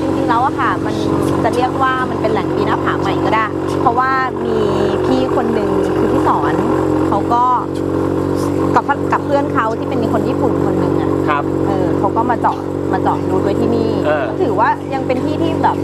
จริงๆแล้วอะค่ะ มันจะเรียกว่ามันเป็นแหล่งปีนหน้าผาใหม่ก็ได้ เพราะว่ามีพี่คนหนึ่งคือพี่สอนเขาก็กับกับเพื่อนเขาที่เป็นคนญี่ปุ่นคนหนึ่งอะครับ เออเขาก็มาเจาะมาเจาะรูทไว้ที่นี่เออถือว่ายังเป็นที่ที่แบบ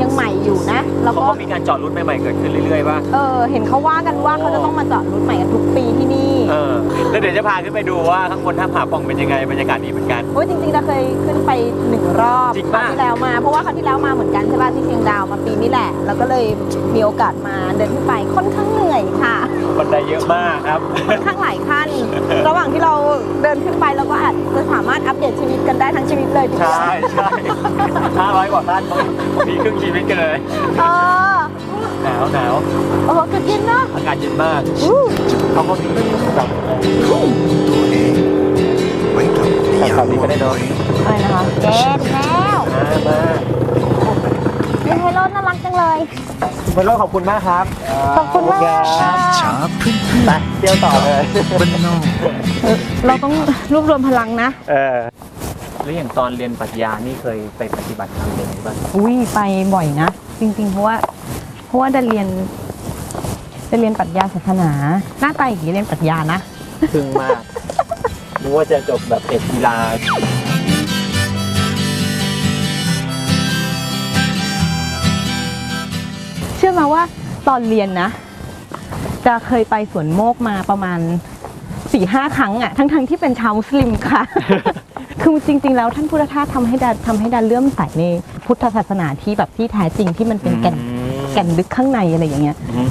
ยังใหม่อยู่นะ แล้วเขาก็ก็มีการเจอดรุ่นใหม่ๆเกิดขึ้นเรื่อยๆป่ะ เออเห็นเขาว่ากันว่าเขาจะต้องมาเจาะรูทใหม่กันทุกปีที่นี่เออแล้วเดี๋ยวจะพาขึ้นไปดูว่าข้างบนท่าผาปล่องเป็นยังไงบรรยากาศดีเหมือนกัน โอ้ยจริงๆเราเคยขึ้นไปหนึ่งรอบจริงคราวปะที่แล้วมา เพราะว่าคราวที่แล้วมาเหมือนกันใช่ป่ะที่เชียงดาวมาปีนี้แหละ แล้วก็เลยมีโอกาสมาเดินขึ้นไปค่อนข้างเหนื่อยค่ะ บันไดเยอะมากครับ ค่อนข้างหลายขั้น ระหว่างที่เราเดินขึ้นไปเราก็อาจจะสามารถอัปเดตชีวิตกันได้ทั้งชีวิตเลยทีเดียวใช่ใช่ห้าร้อยกว่าท่านมีครึ่งชีวิตกันเลย เออ หนาวหนาวโอ้โหคือกินเนาะอากาศเย็นมากอู้เขาก็มีแบบตัวเองไว้กับนิยามแบบนี้ก็ได้เนอะอะไรนะคะเจ็ดแล้วมามามีไฮโลน่ารักจังเลยเบลโลขอบคุณมากครับขอบคุณมากค่ะช้าเพื่อนไปเที่ยวต่อเลยๆบ้านนอกเราต้องรวบรวมพลังนะ เออแล้วอย่างตอนเรียนปรัชญานี่เคยไปปฏิบัติธรรมเองบ้างอุ้ยไปบ่อยนะ จริงๆ เพราะว่า เพราะว่าได้เรียนได้เรียนปรัชญาศาสนา หน้าตาอย่างนี้เรียนปรัชญานะ พึ่งมากนึกว่าจะจบแบบเอกกีฬาเชื่อมาว่าตอนเรียนนะ จะเคยไปสวนโมกมาประมาณสี่ห้าครั้งอะทั้งๆที่เป็นชาวมุสลิมค่ะ คือจริง ๆ แล้วท่านพุทธทาสทำให้ดาทำให้ดาเลื่อมใสในพุทธศาสนาที่แบบที่แท้จริงที่มันเป็นแก่นแก่นลึกข้างในอะไรอย่างเงี้ยอืม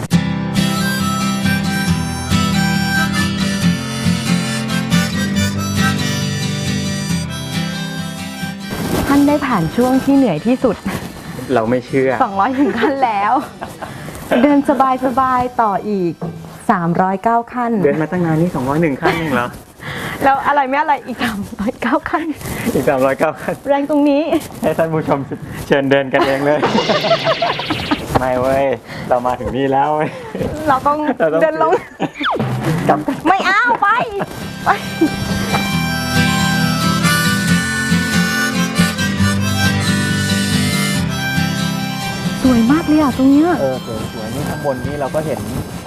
ท่านได้ผ่านช่วงที่เหนื่อยที่สุด เราไม่เชื่อ 200 ถึงขั้นแล้ว เดินสบายสบายๆต่ออีก 309 ขั้น เดินมาตั้งนานนี่ 201 ขั้นเองเหรอ แล้วอะไรไม่อะไรอีก 309 ขั้น อีก 309 ขั้น แรงตรงนี้ ให้ท่านผู้ชมเชิญเดินกันเองเลย ไม่เว้ย เรามาถึงนี่แล้วเว้ย เราต้องเราต้อง เดินลง กลับไม่เอาไปไป สวยมากเลยอะตรงเนี้ย เออสวยสวยนี่ข้างบนนี่เราก็เห็น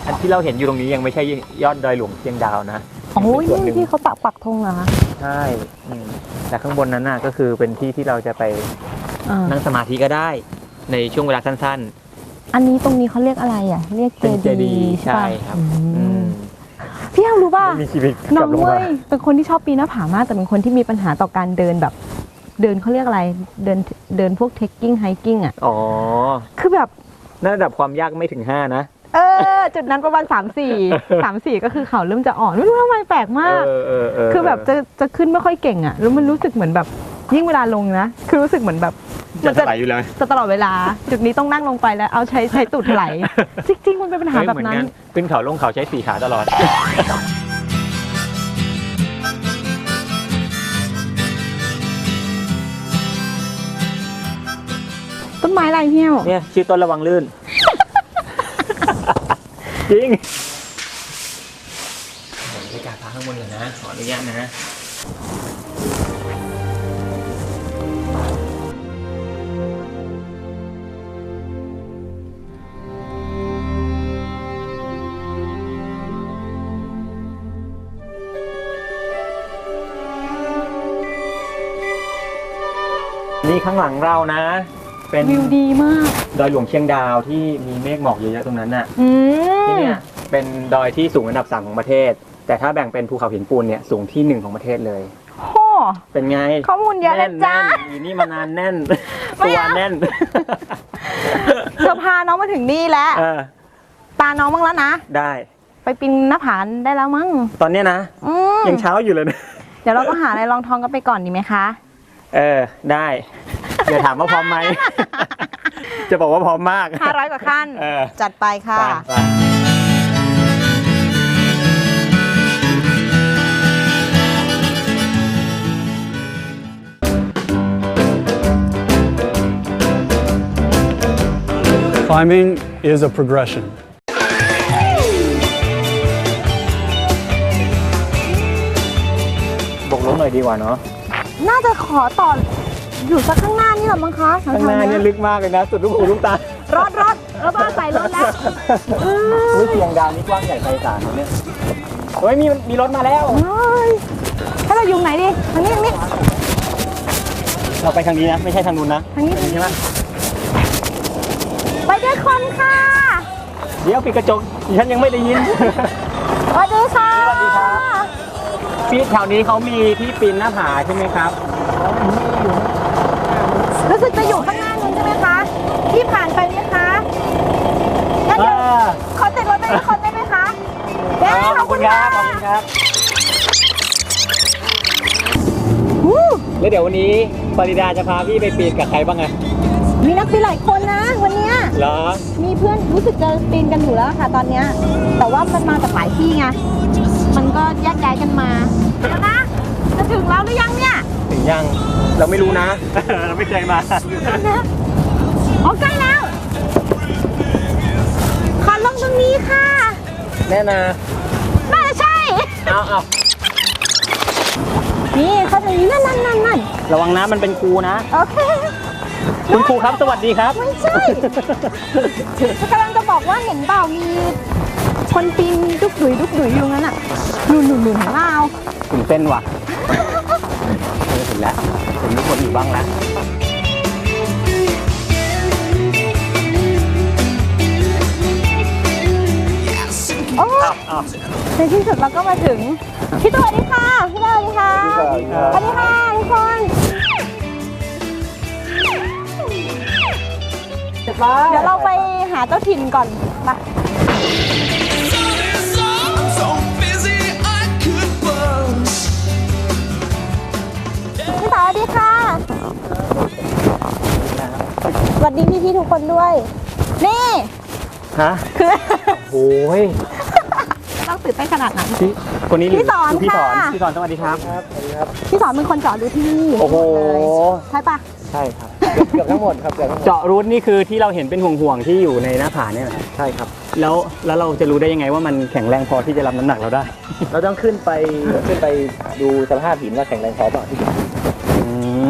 อันที่เราเห็นอยู่ตรงนี้ยังไม่ใช่ยอดดอยหลวงเชียงดาวนะโอ้ยเป็นส่วนหนี่นึ่งที่เขาปักปักธงเหรอคะใช่อืมแต่ข้างบนนั้นน่ะก็คือเป็นที่ที่เราจะไปอ่านั่งสมาธิก็ได้ ในช่วงเวลาสั้น อันนี้ตรงนี้เขาเรียกอะไรอะ เรียกๆเจเป็นเจดีดีย์ย์ใช่ใช่ปะครับอือืมมพี่เอารู้ป่ะไม่มีชีวิตน้กลัอบงลงเว้มายเป็นคนที่ชอบปีนหน้าผามากแต่เป็นคนที่มีปัญหาต่อการเดินแบบ เดินเขาเรียกอะไรเดินเดินพวกเทคกิ้งไฮกิ้งอะอ๋อคือแบบนั่นระดับความยากไม่ถึง 5 นะ เออ จุดนั้นประมาณ3 4 3 4ก็คือเขาเริ่มจะอ่อนไม่รู้ทำไมแปลกมาก เออเออเออคือแบบจะจะขึ้นไม่ค่อยเก่งอะแล้วมันรู้สึกเหมือนแบบยิ่งเวลาลงนะ คือรู้สึกเหมือนแบบ จะถลายอยู่เลยจะตลอดเวลา จุดนี้ต้องนั่งลงไปแล้วเอาใช้ใช้ตูดไหล จริงๆ มันเป็นปัญหาเฮ้ยแบเหมืบอนนั้นกันขึ้นเขาลงเขาใช้สี่ขาตลอดต้นไม้อะไรพี่เหี่ยวเนี่ยชื่อต้นระวังลื่น จริงบรรยากาศพาข้างบนเลยนะ ขออนุญาตนะ นี่ข้างหลังเรานะ เป็นวิวดีมาก ดอยหลวงเชียงดาวที่มีเมฆหมอกเยอะๆตรงนั้นน่ะอืมที่เนี่ยเป็นดอยที่สูงอันดับสามของประเทศ แต่ถ้าแบ่งเป็นภูเขาหินปูนเนี่ยสูงที่หนึ่งของประเทศเลย โหเป็นไงข้อมูลเยอะเลยจ้า แน่นๆอยู่นี่มานานแน่นไม่ตัวเอา แน่นเธอพาน้องมาถึงนี่แล้วเออตาน้องบ้างแล้วนะ ได้ ไปปีนหน้าผาได้แล้วมั้งตอนเนี้ยนะ อืมยังเช้าอยู่เลยนะ เดี๋ยวเราก็หาอะไรรองท้องกันไปก่อนดีไหมคะ เออได้อย่าถามว่าพร้อมไหม จะบอกว่าพร้อมมาก 500 กว่าขั้น เออ จัดไปค่ะ ไปไป Climbing is a progression. หน่อยดีกว่าเนาะ น่าจะขอต่ออยู่สักข้างหน้านี่แหละมั้งคะข้างหน้าเนี่ยลึกมากเลยนะ สุดลูกหูลูกตารถรถแล้วบ้านใส่รถแล้วอุ้ยเสียงดาวนี่กว้างใหญ่ไพศาลนะเนี่ยเฮ้ยมีมีรถมาแล้วเฮ้ยถ้าเราอยู่ไหนดิทางนี้ทางนี้เราไปทางนี้นะไม่ใช่ทางนู้นนะทางนี้ทางใช่นี้ไหมไปด้วยคนค่ะ เดี๋ยวปิดกระจกดิฉันยังไม่ได้ยิน พี่แถวนี้เขามีที่ปีนหน้าผาใช่ไหมครับ รู้สึกจะอยู่ข้างหน้านู้นใช่ไหมคะที่ผ่านไปไหมคะงั้นเดี๋ยวอ่า ขอติดรถไปด้วยคนได้ไหมคะเย้ขอบคุณครับขอบคุณครับ อู้แล้วเดี๋ยววันนี้ปริดาจะพาพี่ไปปีนกับใครบ้างไงมีนักปีนหลายคนนะ วันเนี้ยเหรอ มีเพื่อนรู้สึกจะปีนกันอยู่แล้วค่ะตอนเนี้ยแต่ว่ามันมาจากหลายที่ไงมัน ก็แยกย้ายกันมาแล้วนะ จะถึงแล้วหรือยังเนี่ยถึงยัง เราไม่รู้นะ เราไม่เคยมาอ๋อใกล้แล้ว ขอลงตรงนี้ค่ะ แน่นะน่าจะใช่ เอาเอานี่เขาจะนี้นั่นนั่นนั่นนั่นระวังนะมันเป็นครูนะ โอเค คุณครูครับ สวัสดีครับ ไม่ใช่กำลังจะบอกว่าเห็นเปล่ามี คนปีนดุกดุยดุกดุยอยู่งั้นอะหนุนหนุนหนุนเห็นเปล่าถึงเต้นว่ะเออเห็นแล้วเห็นมีคนอยู่บ้างแล้วโอ้ในที่สุดเราก็มาถึงพี่ตัวสวัสดีค่ะพี่ตัวสวัสดีค่ะสวัสดีค่ะทุกคนเดี๋ยวเราไปหาเจ้าถิ่นก่อนไป สวัสดีพี่ๆทุกคนด้วย นี่ฮะคือโอ้ยต้องตื่นเต้นขนาดนั้น พี่คนนี้พี่สอนคืพี่สอนค่ะ พี่สอนสวัสดีครับ พี่สอนเป็นคนเจาะดูที่นี่โอ้โหใช่ปะใช่ครับ เกือบทั้งหมดครับเกือบทั้งหมดเจาะรูทนี่คือที่เราเห็นเป็นห่วงๆที่อยู่ในหน้าผาเนี่ยเหรอใช่ครับ แล้วแล้วเราจะรู้ได้ยังไงว่ามันแข็งแรงพอที่จะรับน้ำหนักเราได้เราต้องขึ้นไปขึ้นไปดูสภาพหินว่าแข็งแรงพอเปล่าที่หินอื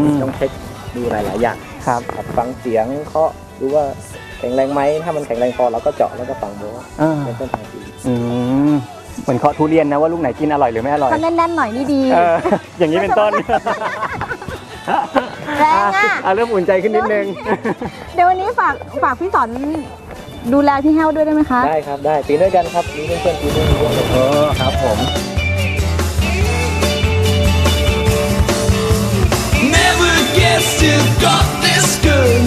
มต้องเช็ค ดูหลาย ๆ อย่างครับครับฟังเสียงเคาะดูว่าแข็งแรงไหมถ้ามันแข็งแรงพอเราก็เจาะแล้วก็ฟังดูว่าอ่าเป็นต้นทางที่ดีอืมเหมือนเคาะทุเรียนนะว่าลูกไหนกินอร่อยหรือไม่อร่อยถ้าแน่นๆหน่อยนี่ดี เอออย่างนี้เป็นต้นแรงอะอะเริ่มอุ่นใจขึ้นนิดนึง เดี๋ยววันนี้ฝากฝากพี่สอนดูแลพี่แห้วด้วยได้ไหมคะ ได้ครับได้ปีนด้วยกันครับมีเพื่อนๆปีนด้วยกันด้วยเออครับผม Never guessed it got this good.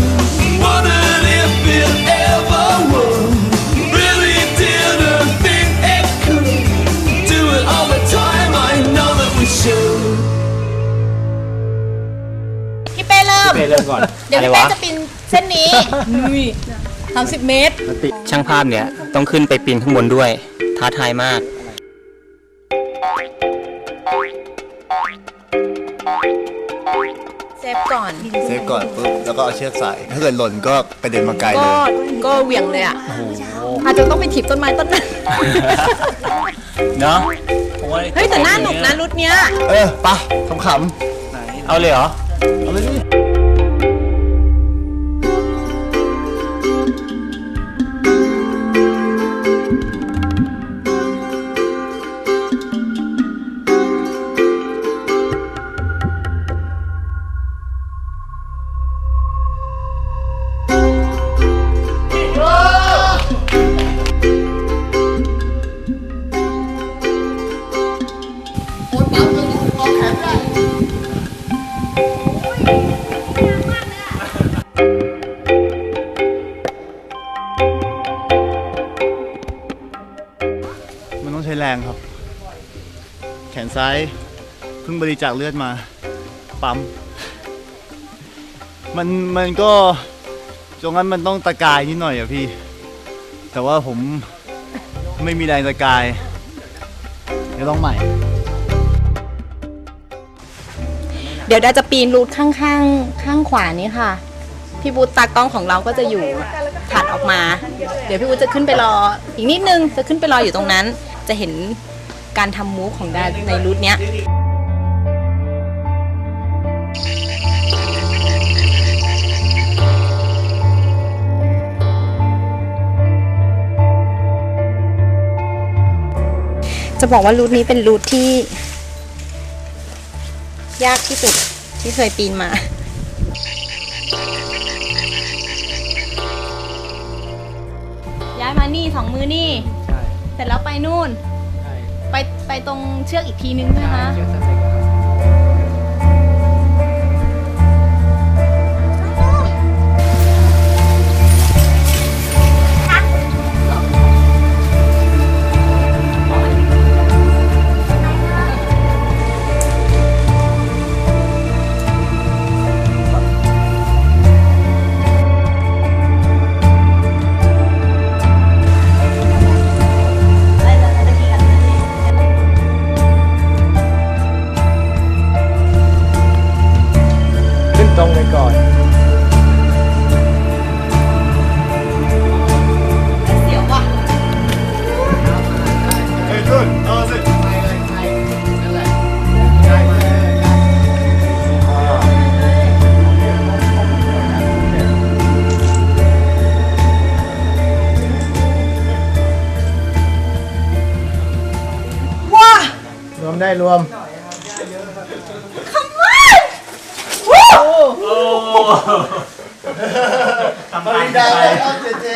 Wondered if it ever would. Really didn't think it could. Do it all the time. I know that we should. พี่เป้เริ่มเริ่มก่อนเดี๋ยวพี่เป้จะปีนเส้นนี้นุ้ยสามสิบเมตร ช่างภาพเนี่ยต้องขึ้นไปปีนข้างบนด้วย ท้าทายมาก เซฟก่อน เซฟก่อนปุ๊บแล้วก็เอาเชือกใส่ ถ้าเกิดหล่นก็กระเด็นมาไกลเลก็ ยก็เหวี่ยงเลยอะอาจจะต้องไปถีบต้นไม้ต้นนั้นเนาะเฮ้ย แต่น่าหนุกนะรุดเนี้ย เออปะขำเอาเลยเหรอๆเอาเลยดิ ริจาคเลือดมาปั๊มมันมันก็ตรงนั้นมันต้องตะกายนิดหน่อยอะพี่ แต่ว่าผมไม่มีแรงตะกาย เดี๋ยวต้องใหม่ เดี๋ยวดาจะปีนรูทข้างข้างข้างขวานี้ค่ะ พี่บูตตากล้องของเราก็จะอยู่ถัดออกมา เดี๋ยวพี่บูตจะขึ้นไปรอ อีกนิดนึงจะขึ้นไปรออยู่ตรงนั้น จะเห็นการทำมูฟของดาในรูทเนี้ย จะบอกว่ารูทนี้เป็นรูทที่ ยากที่สุดที่เคยปีนมา ย้ายมานี่สองมือนี่เสร็จแล้วไปนู่นไปไปตรงเชือกอีกทีนึงใช่ไหมคะขึ้น รวมได้รวมทำได้ครับเจเจ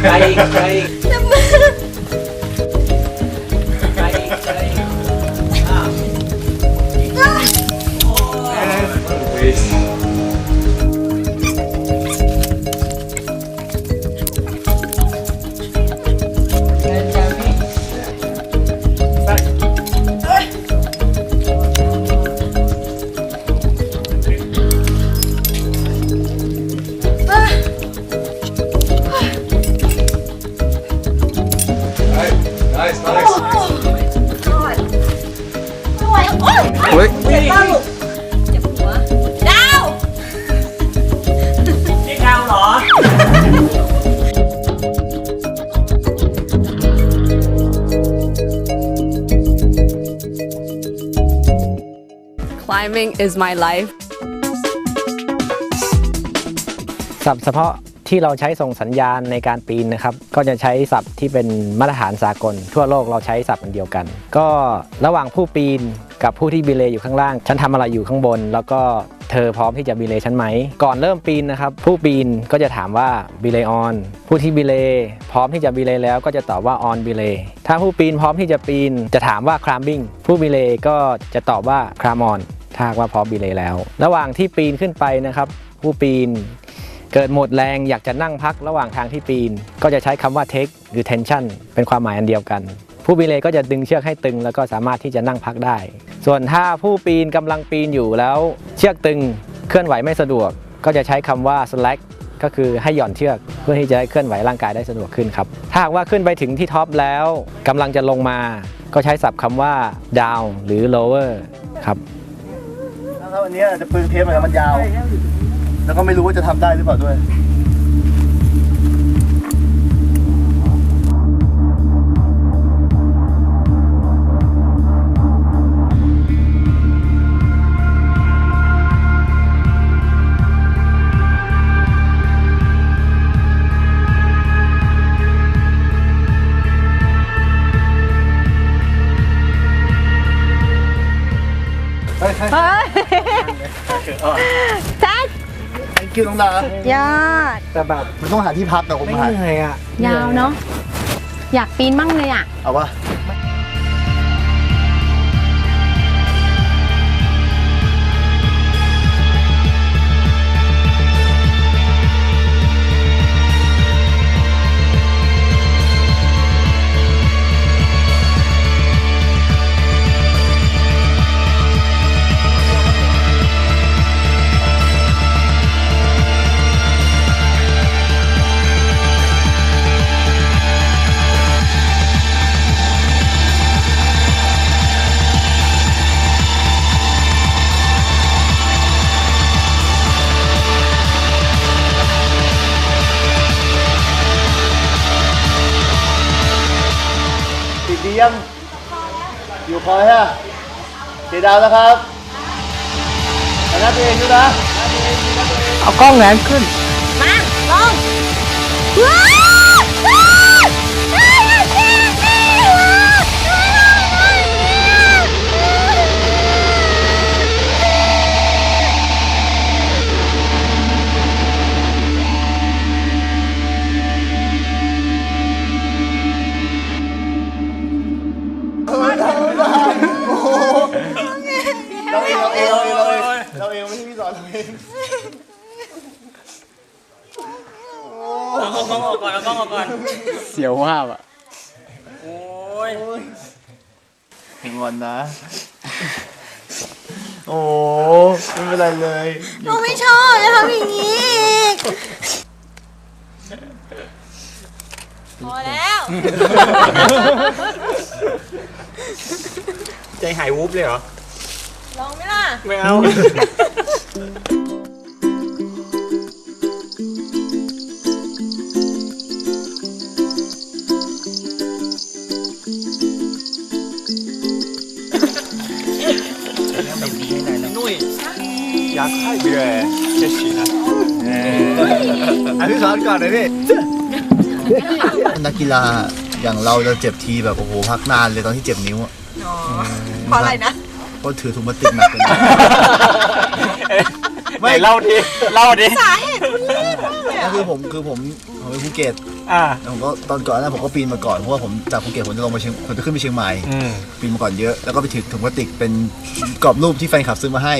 เ Climbing is my life. ศัพท์เฉพาะที่เราใช้ส่งสัญญาณในการปีนนะครับ ก็จะใช้ศัพท์ที่เป็นมาตรฐานสากล ทั่วโลกเราใช้ศัพท์อันเดียวกัน ก็ระหว่างผู้ปีนกับผู้ที่บีเลย์อยู่ข้างล่าง ฉันทำอะไรอยู่ข้างบน แล้วก็เธอพร้อมที่จะบีเลย์ฉันไหม ก่อนเริ่มปีนนะครับ ผู้ปีนก็จะถามว่าบีเลย์ออนผู้ที่บีเลย์พร้อมที่จะบีเลย์แล้วก็จะตอบว่าออนบีเลย์ถ้าผู้ปีนพร้อมที่จะปีน จะถามว่าคลามบิ้งผู้บีเลย์ก็จะตอบว่าคลามอน ถ้ากว่าพร้อมบีเลยแล้ว ระหว่างที่ปีนขึ้นไปนะครับ ผู้ปีนเกิดหมดแรงอยากจะนั่งพักระหว่างทางที่ปีน ก็จะใช้คำว่า take หรือ tension เป็นความหมายอันเดียวกัน ผู้บีเลยก็จะดึงเชือกให้ตึง แล้วก็สามารถที่จะนั่งพักได้ ส่วนถ้าผู้ปีนกำลังปีนอยู่แล้ว เชือกตึงเคลื่อนไหวไม่สะดวก ก็จะใช้คำว่า slack ก็คือให้หย่อนเชือกเพื่อที่จะให้เคลื่อนไหวร่างกายได้สะดวกขึ้นครับ ถ้าหากว่าขึ้นไปถึงที่ท็อปแล้วกำลังจะลงมา ก็ใช้ศัพท์คำว่า down หรือ lower ครับ ถ้าวันนี้จะปืนเทปเหมือนกันมันยาว แล้วก็ไม่รู้ว่าจะทำได้หรือเปล่าด้วย thank you น้องดายอด แต่แบบมันต้องหาที่พักแต่ผมไม่หาเหนื่อยอะยาวเนาะ อยากปีนบ้างเลยอะ เอาวะ ยังอยู่พอฮะเสียดาวแล้ครับแต่น้าตัวเองอยู่นะ เอากล้องแหลมขึ้น มาลองว้า สอนเราเองเอากล้องออกก่อนเอากล้องออกก่อน เสียวมากอะโอ้ยงอนนะ โอ้ไม่เป็นไรเลยหนูไม่ชอบอย่าทำอย่างนี้อีกพอแล้ว ใจหายวูบเลยเหรอ ลองไหมล่ะ ไม่เอาอันที่สอนก่อนเลยพี่นักกีฬาอย่างเราจะเจ็บทีแบบโอ้โหพักนานเลยตอนที่เจ็บนิ้วอะ เพราะอะไรนะ เพราะถือถุงพลาสติกหนักเกินไป ไม่เล่าดิเล่าดิก็คือผมคือผมผมไปภูเก็ตอ่าแล้วผมก็ตอนก่อนนั้นผมก็ปีนมาก่อนเพราะว่าผมจากภูเก็ตผมจะลงมาเชียงผมจะขึ้นไปเชียงใหม่ อืม ปีนมาก่อนเยอะแล้วก็ไปถือถุงพลาสติกเป็นกรอบรูปที่แฟนคลับซื้อมาให้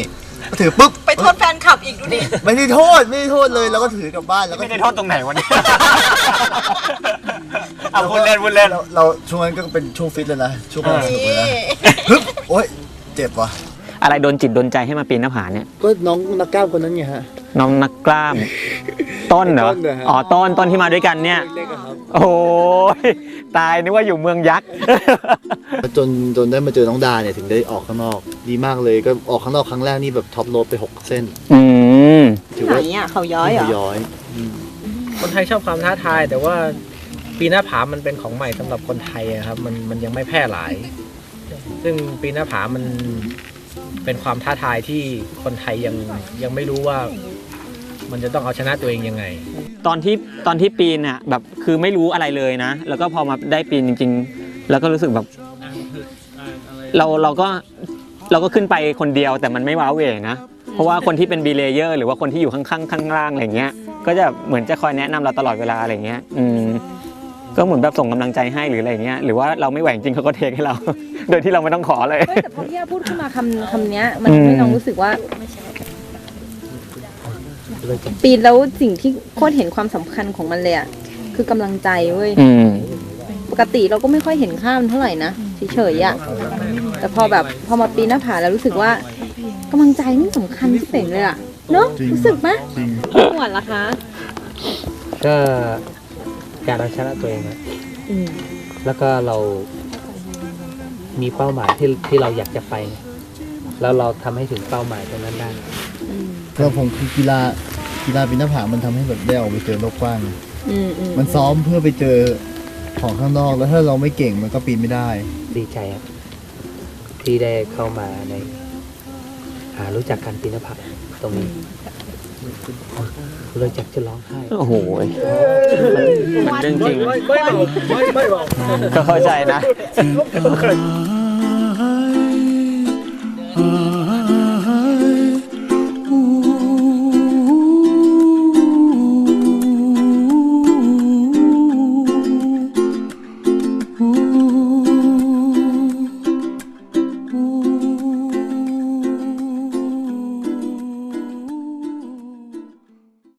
ก็ถือปุ๊บไปโทษแฟนคลับอีกดูดิไม่ได้โทษไม่ได้โทษเลยแล้วก็ถือกลับบ้านแล้วก็ ไม่ได้โทษตรงไหนวะเนี่ยเอาพูดเล่นพูดเล่น เราเราช่วงนั้นก็เป็นช่วงฟิตเลยนะช่วงกำลังสนุกเลยนะฮึบโอ๊ย เจ็บว่ะอะไรโดนจิตโดนใจให้มาปีนหน้าผาเนี่ยก็น้องนักกล้ามคนนั้นไงฮะ น้องนักกล้าม ต้นเหรอต้นเหรอฮะ อ๋อต้นต้นที่มาด้วยกันเนี่ย เล็กๆอะครับ โอ้ยตายนึกว่าอยู่เมืองยักษ์ จนจนได้มาเจอน้องดาเนี่ยถึงได้ออกข้างนอก ดีมากเลยก็ออกข้างนอกครั้งแรกนี่แบบท็อปโรดไป6เส้นอืม ถือไหนว่าอะเขาย้อยเหรอ ย้อยคนไทยชอบความท้าทาย แต่ว่าปีหน้าผามันเป็นของใหม่สำหรับคนไทยอะครับ มันมันยังไม่แพร่หลาย ซึ่งปีนหน้าผามันเป็นความท้าทายที่คนไทยยังยังไม่รู้ว่า มันจะต้องเอาชนะตัวเองยังไง ตอนที่ตอนที่ปีนอะแบบคือไม่รู้อะไรเลยนะ แล้วก็พอมาได้ปีนจริง ๆ แล้วก็รู้สึกแบบ เราเราก็เราก็ขึ้นไปคนเดียวแต่มันไม่ว้าเหวนะ เพราะว่าคนที่เป็นบีเลเยอร์หรือว่าคนที่อยู่ข้างๆข้างล่างอะไรเงี้ย ก็จะเหมือนจะคอยแนะนำเราตลอดเวลาอะไรเงี้ย อืม ก็เหมือนแบบส่งกำลังใจให้หรืออะไรเงี้ยหรือว่าเราไม่ไหวจริงเขาก็เทคให้เรา โดยที่เราไม่ต้องขอเลย เฮ้ยแต่พอพี่อาพูดขึ้นมาคำคำเนี้ย มันอืมทำให้น้องรู้สึกว่า ปีนแล้วสิ่งที่โคตรเห็นความสำคัญของมันเลยอะคือกำลังใจเว้ย อืม ปกติเราก็ไม่ค่อยเห็นค่ามันเท่าไหร่นะเฉยๆอะแต่พอแบบพอมาปีนหน้าผาแล้วรู้สึกว่ากำลังใจนี่สำคัญที่เป่งเลยอะเนาะรู้สึกไหมจริง หวานละคะ ก็ การเอาชนะตัวเองอะแล้วก็เรามีเป้าหมายที่ที่เราอยากจะไป แล้วเราทำให้ถึงเป้าหมายตรงนั้นได้สำหรับผมคือกีฬากีฬาปีนหน้าผามันทำให้แบบได้ออกไปเจอโลกกว้าง อืมอืมมันซ้อมเพื่อไปเจอของข้างนอกแล้วถ้าเราไม่เก่งมันก็ปีนไม่ได้ ดีใจครับที่ได้เข้ามาในหารู้จักการปีนหน้าผาตรงนี้ เลยจักจะร้องไห้โอ้โหมันเรื่องจริงไม่ไม่บอกไม่ไม่บอกก็เข้าใจนะ I